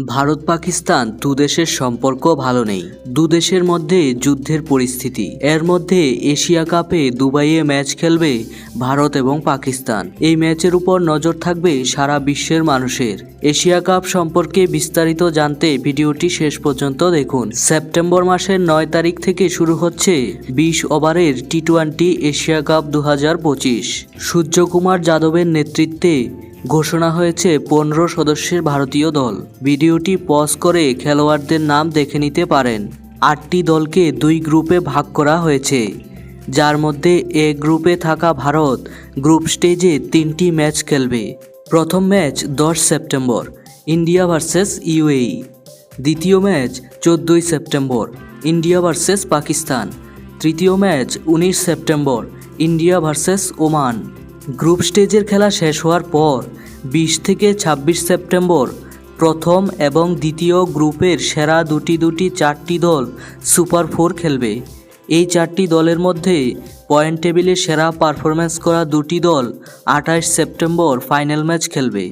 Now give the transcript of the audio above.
ভারত পাকিস্তান দু দেশের সম্পর্ক ভালো নেই। দু দেশের মধ্যে যুদ্ধের পরিস্থিতি। এর মধ্যে এশিয়া কাপে দুবাইয়ে ম্যাচ খেলবে ভারত এবং পাকিস্তান। এই ম্যাচের উপর নজর থাকবে সারা বিশ্বের মানুষের। এশিয়া কাপ সম্পর্কে বিস্তারিত জানতে ভিডিওটি শেষ পর্যন্ত দেখুন। সেপ্টেম্বর মাসের নয় তারিখ থেকে শুরু হচ্ছে বিশ ওভারের টি টোয়েন্টি এশিয়া কাপ দু সূর্যকুমার যাদবের নেতৃত্বে ঘোষণা হয়েছে পনেরো সদস্যের ভারতীয় দল। ভিডিওটি পজ করে খেলোয়াড়দের নাম দেখে নিতে পারেন। আটটি দলকে দুই গ্রুপে ভাগ করা হয়েছে। যার মধ্যে এ গ্রুপে থাকা ভারত গ্রুপ স্টেজে তিনটি ম্যাচ খেলবে। প্রথম ম্যাচ দশ সেপ্টেম্বর, ইন্ডিয়া ভার্সেস ইউএই। দ্বিতীয় ম্যাচ চোদ্দোই সেপ্টেম্বর, ইন্ডিয়া ভার্সেস পাকিস্তান। তৃতীয় ম্যাচ উনিশ September, India versus Oman. Group স্টেজের খেলা শেষ হওয়ার পর বিশ থেকে ছাব্বিশ সেপ্টেম্বর প্রথম এবং দ্বিতীয় গ্রুপের সেরা দুটি দুটি চারটি দল সুপার ফোর খেলবে। এই চারটি দলের মধ্যে পয়েন্ট টেবিলে সেরা পারফরম্যান্স করা দুটি দল আঠাশ সেপ্টেম্বর ফাইনাল ম্যাচ খেলবে।